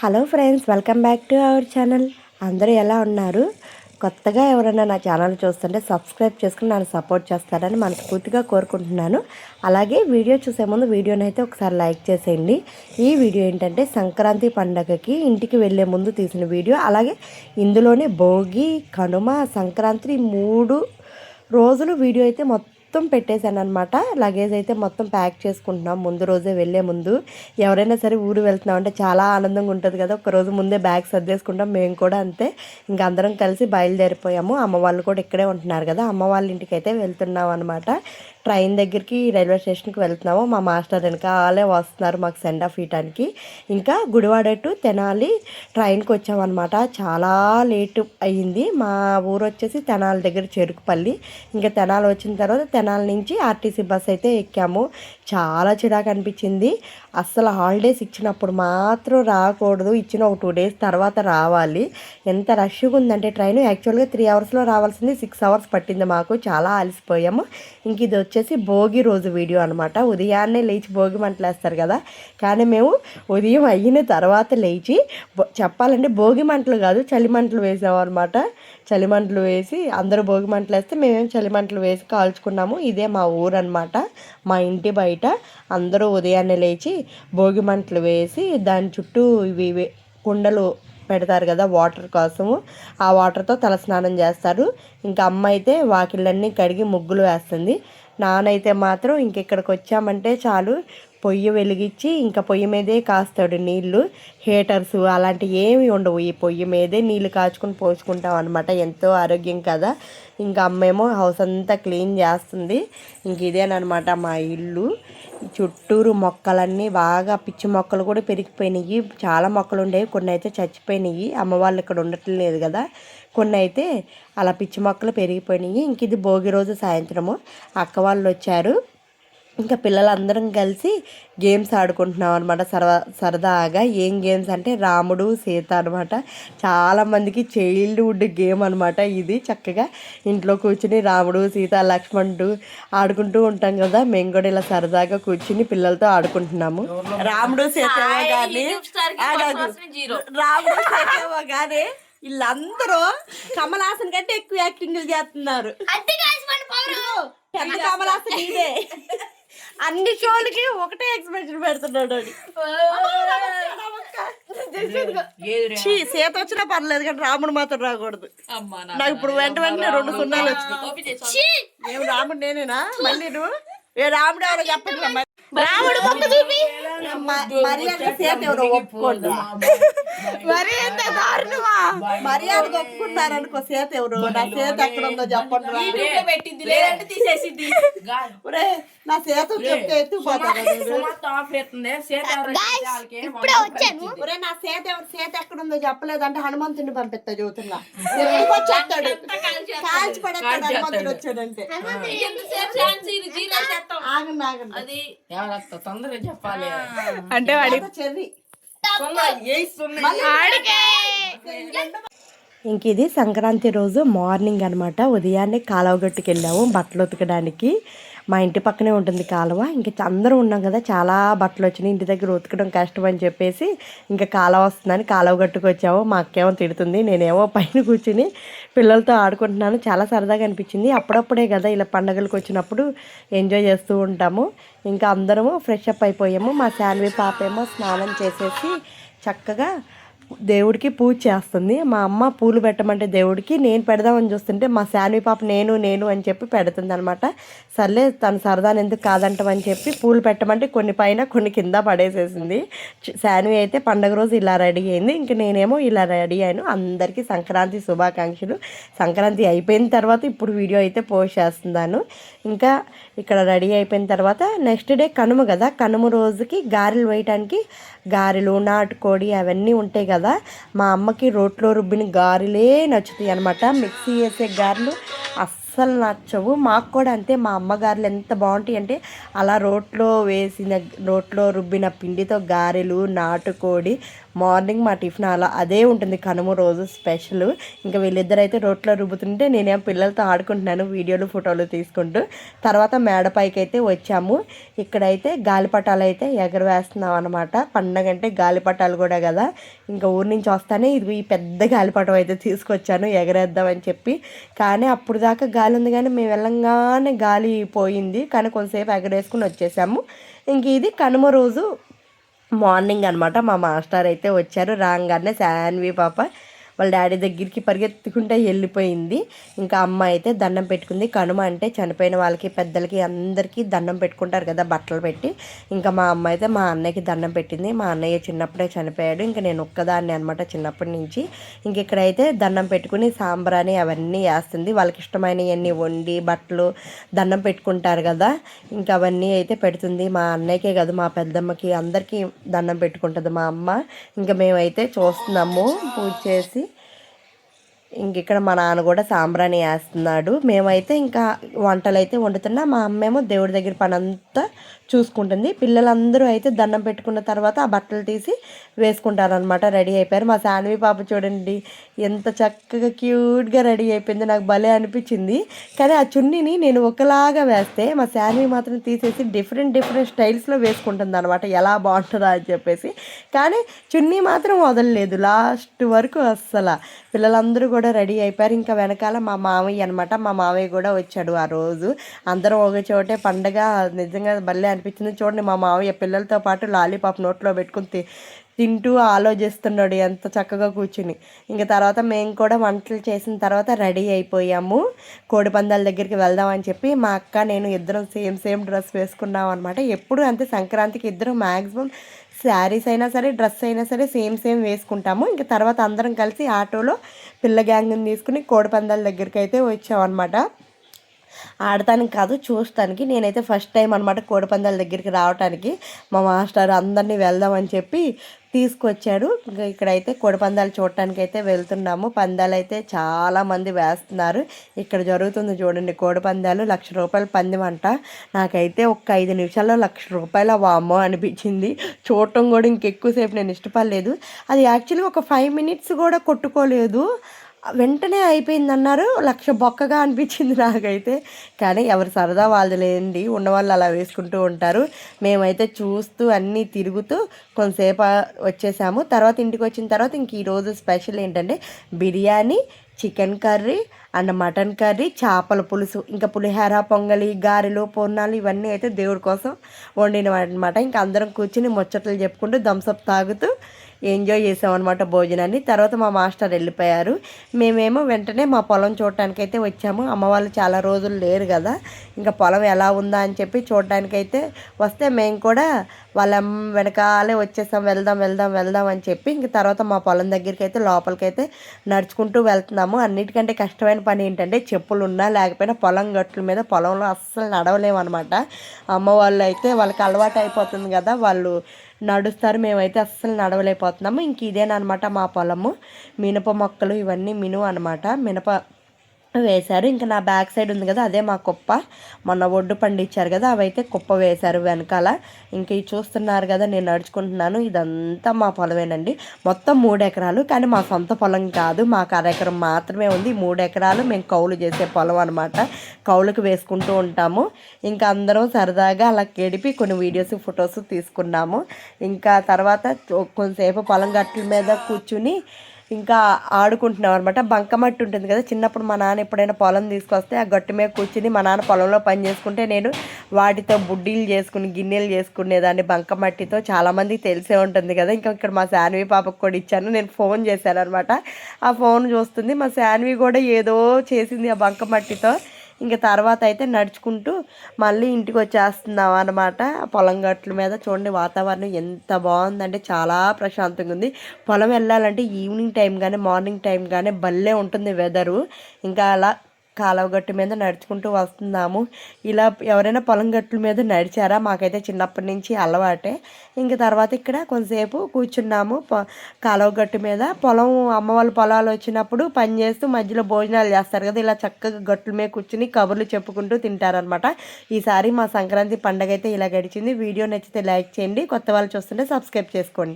Hello friends welcome back to our channel. అందరూ ఎలా ఉన్నారు? కొత్తగా ఎవరైనా నా ఛానల్ చూస్తుంటే సబ్స్క్రైబ్ చేసుకుని నన్ను సపోర్ట్ చేస్తారని మనస్ఫూర్తిగా కోరుకుంటున్నాను. అలాగే వీడియో చూసే ముందు వీడియోని అయితే ఒకసారి లైక్ చేసేయండి. ఈ వీడియో ఏంటంటే సంక్రాంతి పండగకి ఇంటికి వెళ్ళే ముందు తీసిన వీడియో. అలాగే ఇందులోనే భోగి కనుమ సంక్రాంతి మూడు రోజులు వీడియో అయితే మొత్తం మొత్తం పెట్టేశాను అనమాట లగేజ్ అయితే మొత్తం ప్యాక్ చేసుకుంటున్నాం. ముందు రోజే వెళ్ళే ముందు. ఎవరైనా సరే ఊరు వెళ్తున్నాం అంటే చాలా ఆనందంగా ఉంటుంది కదా. ఒక రోజు ముందే బ్యాగ్ సర్దేసుకుంటాం. మేము కూడా అంతే. ఇంకా అందరం కలిసి బయలుదేరిపోయాము. అమ్మ వాళ్ళు కూడా ఇక్కడే ఉంటున్నారు కదా. అమ్మ వాళ్ళ ఇంటికి అయితే వెళ్తున్నాం అనమాట ట్రైన్ దగ్గరికి రైల్వే స్టేషన్కి వెళ్తున్నాము. మా మాస్టర్ వెనకాలే వస్తున్నారు మాకు సెండ్ ఆఫ్ ఇవ్వటానికి ఇంకా గుడివాడ టు తెనాలి ట్రైన్కి వచ్చామన్నమాట. చాలా లేట్ అయ్యింది మా ఊరు వచ్చేసి తెనాలి దగ్గర చెరుకుపల్లి. ఇంకా తెనాలి వచ్చిన తర్వాత తెనాలి నుంచి ఆర్టీసీ బస్ అయితే ఎక్కాము. చాలా చిరాకు అనిపించింది. అస్సలు హాలిడేస్ ఇచ్చినప్పుడు మాత్రం రాకూడదు. ఇచ్చిన ఒక టూ డేస్ తర్వాత రావాలి. ఎంత రష్గా ఉందంటే ట్రైన్ యాక్చువల్గా త్రీ అవర్స్లో రావాల్సింది సిక్స్ అవర్స్ పట్టింది మాకు. చాలా అలసిపోయాము. ఇంక ఇది వచ్చి వచ్చేసి భోగి రోజు వీడియో అనమాట ఉదయాన్నే లేచి భోగి మంటలు వేస్తారు కదా. కానీ మేము ఉదయం అయిన తర్వాత లేచి చెప్పాలంటే భోగి మంటలు కాదు చలి మంటలు వేసాము అనమాట చలిమంటలు వేసి అందరూ భోగి మంటలు వేస్తే మేమేం చలిమంటలు వేసి కాల్చుకున్నాము. ఇదే మా ఊరు అనమాట మా ఇంటి బయట అందరూ ఉదయాన్నే లేచి భోగి మంటలు వేసి దాని చుట్టూ ఇవి కుండలు పెడతారు కదా వాటర్ కోసము. ఆ వాటర్తో తలస్నానం చేస్తారు. ఇంకా అమ్మ అయితే వాకిళ్ళన్నీ కడిగి ముగ్గులు వేస్తుంది. నానైతే మాత్రం ఇంకెక్కడికి వచ్చామంటే చాలు. పొయ్యి వెలిగించి ఇంకా పొయ్యి మీదే కాస్తాడు నీళ్ళు హీటర్స్ అలాంటివి ఏమి ఉండవు. ఈ పొయ్యి మీదే నీళ్ళు కాచుకొని పోసుకుంటాం అనమాట ఎంతో ఆరోగ్యం కదా. ఇంకా అమ్మేమో హౌస్ అంతా క్లీన్ చేస్తుంది. ఇంక ఇదేనమాట మా ఇల్లు. చుట్టూరు మొక్కలన్నీ బాగా పిచ్చి మొక్కలు కూడా పెరిగిపోయినాయి. చాలా మొక్కలు ఉండేవి కొన్ని అయితే చచ్చిపోయినాయి. అమ్మ వాళ్ళు ఇక్కడ ఉండట్లేదు కదా. కొన్ని అయితే అలా పిచ్చి మొక్కలు పెరిగిపోయినాయి. ఇంక ఇది భోగి రోజు సాయంత్రము. అక్క వాళ్ళు వచ్చారు. ఇంకా పిల్లలందరం కలిసి గేమ్స్ ఆడుకుంటున్నాం అనమాట సరదా సరదాగా ఏం గేమ్స్ అంటే రాముడు సీత అనమాట చాలామందికి చైల్డ్హుడ్ గేమ్ అనమాట ఇది. చక్కగా ఇంట్లో కూర్చుని రాముడు సీత లక్ష్మణుడు ఆడుకుంటూ ఉంటాం కదా. మేము కూడా ఇలా సరదాగా కూర్చుని పిల్లలతో ఆడుకుంటున్నాము. రాముడు సీత కానీ రాముడు సీత కానీ వీళ్ళందరూ కమల్ హాసన్ కంటే ఎక్కువ యాక్టింగ్లు చేస్తున్నారు. పెద్ద కమల్ హాసన్ ఇదే అన్ని షోలకి ఒకటే ఎక్స్ప్రెషన్ పెడుతున్నాడు ఛీ, సీత వచ్చినా పర్లేదు కానీ రాముడు మాత్రం రాకూడదు. నాకు ఇప్పుడు వెంట వెంటనే రెండు సున్నాలు వచ్చినాయి. మేము రాముడు నేనేనా? మళ్ళీ నువ్వు? ఏ రాముడు ఎవరో చెప్పండి రాముడు చూపి. మర్యాద సీత ఎవరో ఒప్పుకోండి. మరి ఎంత దారుణమా? మర్యాద ఒప్పుకున్నారు అనుకో సీత ఎవరు? నా సీత ఎక్కడ ఉందో చెప్పండి. పెట్టింది లేదంటే తీసేసింది ఒరే, నా సీత చెప్తే ఒరే నా సీత ఎవరు? సీత ఎక్కడ ఉందో చెప్పలేదంటే హనుమంతుడిని పంపిస్తా చదువుతున్నా వచ్చేస్తాడు? కాల్చి పడేస్తాడు హనుమంతుడు వచ్చాడంటే. ఎంతసేపు ఛాన్స్ ఇది జీరో చేస్తాం. ఆగండి ఆగండి. అది తొందరగా చెప్పాలి. అంటే వాడి ఇంక ఇది సంక్రాంతి రోజు మార్నింగ్ అనమాట ఉదయాన్నే కాలువగట్టుకు వెళ్ళాము బట్టలు ఉతకడానికి. మా ఇంటి పక్కనే ఉంటుంది కాలువ. ఇంక అందరూ ఉన్నాం కదా చాలా బట్టలు వచ్చినాయి ఇంటి దగ్గర ఉతకడం కష్టం అని చెప్పేసి ఇంకా కాలువ వస్తుందని కాలువ కట్టుకొచ్చాము. వచ్చాము మా అక్కేమో తిడుతుంది నేనేమో పైన కూర్చుని పిల్లలతో ఆడుకుంటున్నాను. చాలా సరదాగా అనిపించింది. అప్పుడప్పుడే కదా ఇలా పండగలకు వచ్చినప్పుడు ఎంజాయ్ చేస్తూ ఉంటాము. ఇంకా అందరము ఫ్రెష్ అప్ అయిపోయాము. మా శాన్వి పాప ఏమో స్నానం చేసేసి చక్కగా దేవుడికి పూజ చేస్తుంది. మా అమ్మ పూలు పెట్టమంటే దేవుడికి నేను పెడదామని చూస్తుంటే మా శాన్వి పాప నేను నేను అని చెప్పి పెడుతుంది అనమాట సర్లే తను సరదాని ఎందుకు కాదంటమని చెప్పి పూలు పెట్టమంటే కొన్ని పైన కొన్ని కింద పడేసేసింది. శాన్వి అయితే పండగ రోజు ఇలా రెడీ అయింది. ఇంక నేనేమో ఇలా రెడీ అయ్యాను. అందరికీ సంక్రాంతి శుభాకాంక్షలు. సంక్రాంతి అయిపోయిన తర్వాత ఇప్పుడు వీడియో అయితే పోస్ట్ చేస్తున్నాను. ఇంకా ఇక్కడ రెడీ అయిపోయిన తర్వాత నెక్స్ట్ డే కనుమ కదా. కనుమ రోజుకి గారెలు వేయటానికి గారెలు నాటుకోడి అవన్నీ ఉంటాయి కదా మా అమ్మకి రోట్లో రుబ్బిన గారెలే నచ్చుతాయి అనమాట మిక్సీ వేసే గారెలు అస్సలు నచ్చవు. మాకు కూడా అంతే మా అమ్మగారులు ఎంత బాగుంటాయి అంటే అలా రోట్లో వేసిన రోట్లో రుబ్బిన పిండితో గారెలు నాటుకోడి మార్నింగ్ మా టిఫిన్ అలా అదే ఉంటుంది కనుమ రోజు స్పెషల్. ఇంకా వీళ్ళిద్దరు అయితే రోట్లో రుబ్బుతుంటే నేనేం పిల్లలతో ఆడుకుంటున్నాను వీడియోలు ఫోటోలు తీసుకుంటూ. తర్వాత మేడపైకి అయితే వచ్చాము. ఇక్కడైతే గాలిపటాలు అయితే ఎగరవేస్తున్నాం అనమాట పండగ అంటే గాలిపటాలు కూడా కదా. ఇంకా ఊరి నుంచి వస్తానే ఇది ఈ పెద్ద గాలిపటం అయితే తీసుకొచ్చాను ఎగరేద్దామని చెప్పి. కానీ అప్పుడు దాకా గాలి ఉంది కానీ మేము వెళ్ళంగానే గాలి పోయింది. కానీ కొంతసేపు ఎగరేసుకుని వచ్చేసాము. ఇంక ఇది కనుమ రోజు మార్నింగ్ అనమాట మా మాస్టర్ అయితే వచ్చారు. రాగానే శాన్వి పాప వాళ్ళ డాడీ దగ్గరికి పరిగెత్తుకుంటే వెళ్ళిపోయింది. ఇంకా అమ్మ అయితే దండం పెట్టుకుంది. కనుమ అంటే చనిపోయిన వాళ్ళకి పెద్దలకి అందరికీ దండం పెట్టుకుంటారు కదా బట్టలు పెట్టి. ఇంకా మా అమ్మ అయితే మా అన్నయ్యకి దండం పెట్టింది. మా అన్నయ్య చిన్నప్పుడే చనిపోయాడు. ఇంకా నేను ఒక్కదాన్ని అనమాట చిన్నప్పటి నుంచి. ఇంక ఇక్కడైతే దండం పెట్టుకుని సాంబ్రాని అవన్నీ వేస్తుంది. వాళ్ళకి ఇష్టమైనవన్నీ వండి బట్టలు దండం పెట్టుకుంటారు కదా. ఇంకా అవన్నీ అయితే పెడుతుంది. మా అన్నయ్యకే కాదు మా పెద్దమ్మకి అందరికీ దండం పెట్టుకుంటుంది మా అమ్మ. ఇంకా మేమైతే చూస్తున్నాము పూజ చేసి. ఇక్కడ మా నాన్న కూడా సాంబ్రాణి వేస్తున్నాడు. మేమైతే ఇంకా వంటలు అయితే వండుతున్నా. మా అమ్మేమో దేవుడి దగ్గర పనంతా చూసుకుంటుంది. పిల్లలందరూ అయితే దండం పెట్టుకున్న తర్వాత ఆ బట్టలు తీసి వేసుకుంటారనమాట రెడీ అయిపోయారు. మా శాన్వి పాప చూడండి ఎంత చక్కగా క్యూట్గా రెడీ అయిపోయింది. నాకు భలే అనిపించింది. కానీ ఆ చున్నీని నేను ఒకలాగా వేస్తే మా శాన్వి మాత్రం తీసేసి డిఫరెంట్ డిఫరెంట్ స్టైల్స్లో వేసుకుంటుంది అనమాట ఎలా బాగుంటుందా అని చెప్పేసి. కానీ చున్నీ మాత్రం వదలలేదు. లాస్ట్ వరకు అస్సలు. పిల్లలందరూ కూడా రెడీ అయిపోయారు. ఇంకా వెనకాల మా మామయ్య అనమాట మా మామయ్య కూడా వచ్చాడు ఆ రోజు. అందరం ఒక చోటే పండగ. నిజంగా భలే అనిపించింది. చూడండి మా మామయ్య పిల్లలతో పాటు లాలీపాప్ నోట్లో పెట్టుకుని తింటూ ఆలోచిస్తున్నాడు ఎంత చక్కగా కూర్చుని. ఇంకా తర్వాత మేము కూడా వంటలు చేసిన తర్వాత రెడీ అయిపోయాము. కోడి పందాల దగ్గరికి వెళ్దామని చెప్పి మా అక్క నేను ఇద్దరం సేమ్ సేమ్ డ్రెస్ వేసుకున్నాం అనమాట ఎప్పుడు అంతే సంక్రాంతికి ఇద్దరం మ్యాక్సిమం శారీస్ అయినా సరే డ్రెస్ అయినా సరే సేమ్ సేమ్ వేసుకుంటాము. ఇంకా తర్వాత అందరం కలిసి ఆటోలో పిల్ల గ్యాంగ్ని తీసుకుని కోడి పందాల దగ్గరికి అయితే వచ్చామన్నమాట. ఆడటానికి కాదు చూస్తానికి. నేనైతే ఫస్ట్ టైం అనమాట కోడిపందాల దగ్గరికి రావటానికి. మా మాస్టర్ అందరినీ వెళ్దామని చెప్పి తీసుకొచ్చాడు. ఇంకా ఇక్కడైతే కోడిపందాలు చూడటానికి అయితే వెళ్తున్నాము. పందాలు అయితే చాలామంది వేస్తున్నారు. ఇక్కడ జరుగుతుంది చూడండి కోడిపందాలు. లక్ష రూపాయల పందెం అంట. నాకైతే ఒక ఐదు నిమిషాల్లో లక్ష రూపాయల వామ్మో అనిపించింది. చూడటం కూడా ఇంకెక్కువసేపు నేను ఇష్టపడలేదు. అది యాక్చువల్గా ఒక ఫైవ్ మినిట్స్ కూడా కొట్టుకోలేదు. వెంటనే అయిపోయింది అన్నారు లక్ష బొక్కగా అనిపించింది నాకైతే. కానీ ఎవరు సరదా వాళ్ళది లేండి. ఉన్నవాళ్ళు అలా వేసుకుంటూ ఉంటారు. మేమైతే చూస్తూ అన్నీ తిరుగుతూ కొంతసేపు వచ్చేసాము. తర్వాత ఇంటికి వచ్చిన తర్వాత ఇంక ఈరోజు స్పెషల్ ఏంటంటే biryani chicken curry and mutton curry చేపల పులుసు. ఇంకా పులిహోర పొంగలి గారెలు పొన్నాలు ఇవన్నీ అయితే దేవుడి కోసం వండినమాట ఇంకా అందరం కూర్చుని ముచ్చట్లు చెప్పుకుంటూ థమ్స్అప్ తాగుతూ ఎంజాయ్ చేసామన్నమాట భోజనాన్ని. తర్వాత మా మాస్టర్ వెళ్ళిపోయారు. మేమేమో వెంటనే మా పొలం చూడటానికైతే వచ్చాము. అమ్మ వాళ్ళు చాలా రోజులు లేరు కదా. ఇంకా పొలం ఎలా ఉందా అని చెప్పి చూడటానికైతే వస్తే మేము కూడా వాళ్ళ వెనకాలే వచ్చేసాం. వెళ్దాం వెళ్దాం వెళ్దాం అని చెప్పి ఇంక తర్వాత మా పొలం దగ్గరికి అయితే లోపలికైతే నడుచుకుంటూ వెళ్తున్నాము. అన్నిటికంటే కష్టమైన పని ఏంటంటే చెప్పులు ఉన్నా లేకపోయినా పొలం గట్ల మీద పొలంలో అస్సలు నడవలేము అనమాట అమ్మ వాళ్ళు అయితే వాళ్ళకి అలవాటు అయిపోతుంది కదా. వాళ్ళు నడుస్తారు. మేమైతే అస్సలు నడవలేకపోతున్నాము. ఇంక ఇదేనమాట మా పొలము. మినప మొక్కలు ఇవన్నీ మినువు అనమాట మినప వేశారు. ఇంకా నా బ్యాక్ సైడ్ ఉంది కదా అదే మా కుప్ప. మొన్న ఒడ్డు పండించారు కదా అవైతే కుప్ప వేశారు వెనకాల. ఇంక ఇవి చూస్తున్నారు కదా నేను నడుచుకుంటున్నాను. ఇదంతా మా పొలమేనండి. మొత్తం మూడు ఎకరాలు కానీ మా సొంత పొలం కాదు. మాకు అర ఎకరం మాత్రమే ఉంది. మూడు ఎకరాలు మేము కౌలు చేసే పొలం అనమాట కౌలుకు వేసుకుంటూ ఉంటాము. ఇంకా అందరం సరదాగా అలా గడిపి కొన్ని వీడియోస్ ఫొటోస్ తీసుకున్నాము. ఇంకా తర్వాత కొంతసేపు పొలం గట్ల మీద కూర్చుని ఇంకా ఆడుకుంటున్నాం అనమాట బంకమట్టి ఉంటుంది కదా చిన్నప్పుడు మా నాన్న ఎప్పుడైనా పొలం తీసుకొస్తే ఆ గట్టు మీద కూర్చుని మా నాన్న పొలంలో పని చేసుకుంటే నేను వాటితో బుడ్డీలు చేసుకుని గిన్నెలు చేసుకునేదాన్ని బంకమట్టితో చాలామందికి తెలిసే ఉంటుంది కదా ఇంకా ఇక్కడ మా శాన్వి పాపకు కూడా ఇచ్చాను. నేను ఫోన్ చేశాను అనమాట ఆ ఫోన్ చూస్తుంది మా శాన్వి కూడా ఏదో చేసింది ఆ బంకమట్టితో ఇంకా తర్వాత అయితే నడుచుకుంటూ మళ్ళీ ఇంటికి వచ్చేస్తున్నాం అనమాట పొలం గట్ల మీద చూడండి వాతావరణం ఎంత బాగుందంటే చాలా ప్రశాంతంగా ఉంది. పొలం వెళ్ళాలంటే ఈవినింగ్ టైం కానీ మార్నింగ్ టైం కానీ భలే ఉంటుంది వెదరు. ఇంకా అలా కాలువ గట్టు మీద నడుచుకుంటూ వస్తున్నాము. ఇలా ఎవరైనా పొలం గట్ల మీద నడిచారా? మాకైతే చిన్నప్పటి నుంచి అలవాటే. ఇంక తర్వాత ఇక్కడ కొంతసేపు కూర్చున్నాము. పొ కాలువ గట్టు మీద పొలం అమ్మ వాళ్ళ పొలాలు వచ్చినప్పుడు పని చేస్తూ మధ్యలో భోజనాలు చేస్తారు కదా. ఇలా చక్కగా గట్ల మీద కూర్చుని కబుర్లు చెప్పుకుంటూ తింటారనమాట ఈసారి మా సంక్రాంతి పండగ అయితే ఇలా గడిచింది. వీడియో నచ్చితే లైక్ చేయండి. కొత్త వాళ్ళు చూస్తుంటే సబ్స్క్రైబ్ చేసుకోండి.